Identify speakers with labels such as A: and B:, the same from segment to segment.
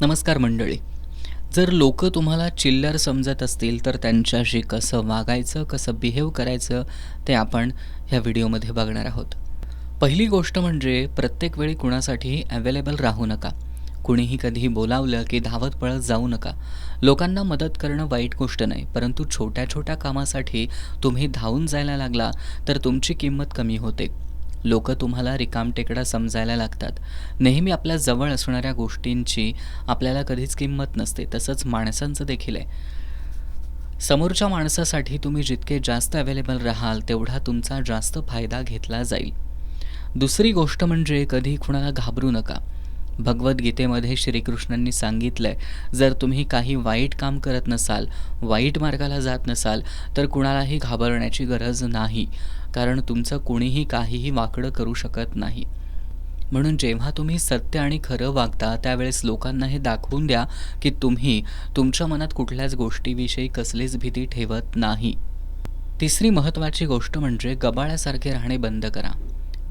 A: नमस्कार मंडळी. जर लोक तुम्हाला चिल्लर समजत असतील तर त्यांच्याशी कसं वागायचं कसं बिहेव करायचं ते आपण ह्या व्हिडिओमध्ये बघणार आहोत. पहिली गोष्ट म्हणजे प्रत्येक वेळी कुणासाठी अवेलेबल राहू नका. कुणीही कधीही बोलावलं की धावत पळत जाऊ नका. लोकांना मदत करणं वाईट गोष्ट नाही परंतु छोट्या छोट्या कामासाठी तुम्ही धावून जायला लागला तर तुमची किंमत कमी होते. लोक तुम्हाला रिकामटेकडा समजायला लागतात. नेहमी आपल्या जवळ असणाऱ्या गोष्टींची आपल्याला कधीच किंमत नसते तसंच माणसांचं देखील आहे. समोरच्या माणसासाठी तुम्ही जितके जास्त अवेलेबल राहाल तेवढा तुमचा जास्त फायदा घेतला जाईल. दुसरी गोष्ट म्हणजे कधी कुणाला घाबरू नका. भगवद्गीतेमध्ये श्रीकृष्णांनी सांगितलंय जर तुम्ही काही वाईट काम करत नसाल वाईट मार्गाला जात नसाल तर कुणालाही घाबरण्याची गरज नाही. कारण तुमचं कोणीही काहीही वाकडं करू शकत नाही. म्हणून जेव्हा तुम्ही सत्य आणि खरं वागता त्यावेळेस लोकांना हे दाखवून द्या की तुम्ही तुमच्या मनात कुठल्याच गोष्टीविषयी कसलीच भीती ठेवत नाही. तिसरी महत्त्वाची गोष्ट म्हणजे गबाळ्यासारखे राहणे बंद करा.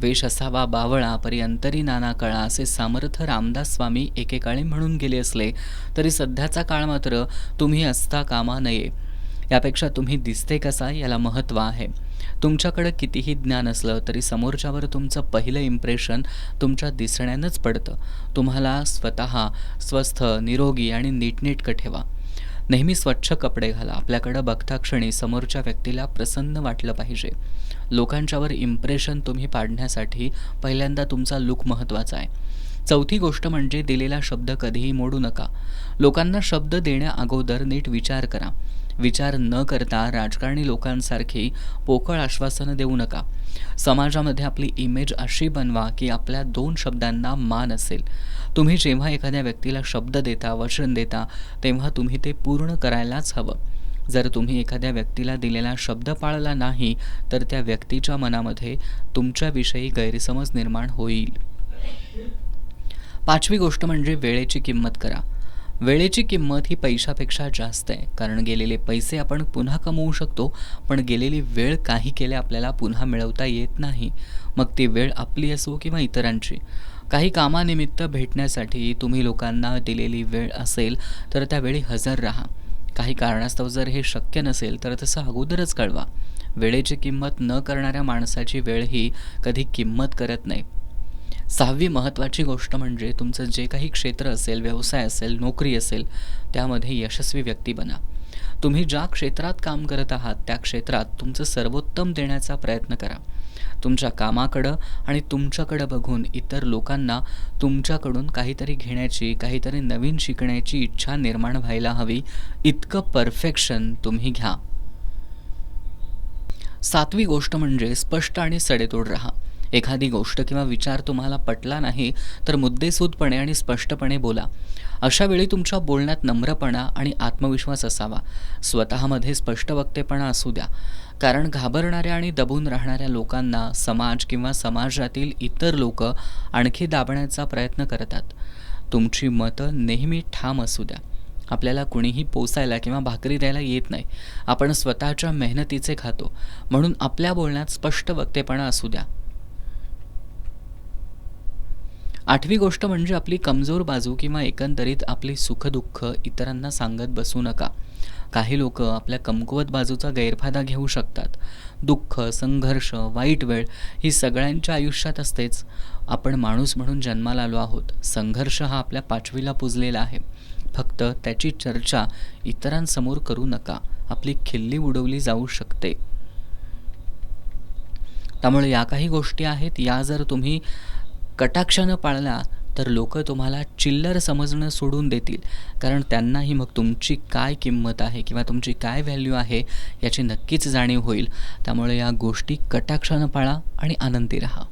A: वेश असावा बावळा परी अंतरी नाना कळा असे सामर्थ रामदास स्वामी एकेकाळी म्हणून गेले असले तरी सध्याचा काळ मात्र तुम्ही असता कामा नये. यापेक्षा तुम्ही दिसते कसा याला महत्त्व आहे. तुमच्याकडं कितीही ज्ञान असलं तरी समोरच्यावर तुमचं पहिलं इम्प्रेशन तुमच्या दिसण्यानंच पडतं. तुम्हाला स्वतः स्वस्थ निरोगी आणि नीटनेटकं ठेवा. नेहमी स्वच्छ कपडे घाला. आपल्याकडं बघता क्षणी समोरच्या व्यक्तीला प्रसन्न वाटलं पाहिजे. लोकांच्यावर इम्प्रेशन तुम्ही पाडण्यासाठी पहिल्यांदा तुमचा लुक महत्त्वाचा आहे. चौथी गोष्ट म्हणजे दिलेला शब्द कधीही मोडू नका. लोकांना शब्द देण्या अगोदर नीट विचार करा. विचार न करता राजकारणी लोकांसारखी पोकळ आश्वासनं देऊ नका. समाजामध्ये आपली इमेज अशी बनवा की आपल्या दोन शब्दांना मान असेल. तुम्ही जेव्हा एखाद्या व्यक्तीला शब्द देता वचन देता तेव्हा तुम्ही ते पूर्ण करायलाच हवं. जर तुम्ही एखाद्या व्यक्तीला दिलेला शब्द पाळला नाही तर त्या व्यक्तीच्या मनामध्ये तुमच्याविषयी गैरसमज निर्माण होईल. पाचवी गोष्ट म्हणजे वेळेची किंमत करा. वेळेची किंमत ही पैशापेक्षा जास्त आहे. कारण गेलेले पैसे आपण पुन्हा कमवू शकतो पण गेलेली वेळ काही केल्या आपल्याला पुन्हा मिळवता येत नाही. मग ती वेळ आपली असो किंवा इतरांची. काही कामानिमित्त भेटण्यासाठी तुम्ही लोकांना दिलेली वेळ असेल तर त्यावेळी हजर राहा. काही कारणास्तव जर हे शक्य नसेल तर तसं अगोदरच कळवा. वेळेची किंमत न करणाऱ्या माणसाची वेळ ही कधी किंमत करत नाही. सहावी महत्त्वाची गोष्ट म्हणजे तुमचं जे काही क्षेत्र असेल व्यवसाय असेल नोकरी असेल त्यामध्ये यशस्वी व्यक्ती बना. तुम्ही ज्या क्षेत्रात काम करत आहात त्या क्षेत्रात तुमचं सर्वोत्तम देण्याचा प्रयत्न करा. तुमच्या कामाकडं आणि तुमच्याकडं बघून इतर लोकांना तुमच्याकडून काहीतरी घेण्याची काहीतरी नवीन शिकण्याची इच्छा निर्माण व्हायला हवी. इतकं परफेक्शन तुम्ही घ्या. सातवी गोष्ट म्हणजे स्पष्ट आणि सडेतोड राहा. एखादी गोष्ट किंवा विचार तुम्हाला पटला नाही तर मुद्देसूदपणे आणि स्पष्टपणे बोला. अशा वेळी तुमच्या बोलण्यात नम्रपणा आणि आत्मविश्वास असावा. स्वतःमध्ये स्पष्ट वक्तेपणा असू द्या. कारण घाबरणाऱ्या आणि दबून राहणाऱ्या लोकांना समाज किंवा समाजातील इतर लोक आणखी दाबण्याचा प्रयत्न करतात. तुमची मतं नेहमी ठाम असू द्या. आपल्याला कुणीही पोसायला किंवा भाकरी द्यायला येत नाही. आपण स्वतःच्या मेहनतीचे खातो. म्हणून आपल्या बोलण्यात स्पष्ट वक्तेपणा असू द्या. आठवी गोष्ट म्हणजे आपली कमजोर बाजू किंवा एकंदरीत आपली सुखदुःख इतरांना सांगत बसू नका. काही लोक आपल्या कमकुवत बाजूचा गैरफायदा घेऊ शकतात. दुःख संघर्ष वाईट वेळ ही सगळ्यांच्या आयुष्यात असतेच. आपण माणूस म्हणून जन्माला आलो आहोत. संघर्ष हा आपल्या पाचवीला पुजलेला आहे. फक्त त्याची चर्चा इतरांसमोर करू नका. आपली खिल्ली उडवली जाऊ शकते. त्यामुळे या काही गोष्टी आहेत. या जर तुम्ही कटाक्षानं पाळला तर लोक तुम्हाला चिल्लर समजणं सोडून देतील. कारण त्यांनाही मग तुमची काय किंमत आहे किंवा तुमची काय व्हॅल्यू आहे याची नक्कीच जाणीव होईल. त्यामुळे या गोष्टी कटाक्षानं पाळा आणि आनंदी राहा.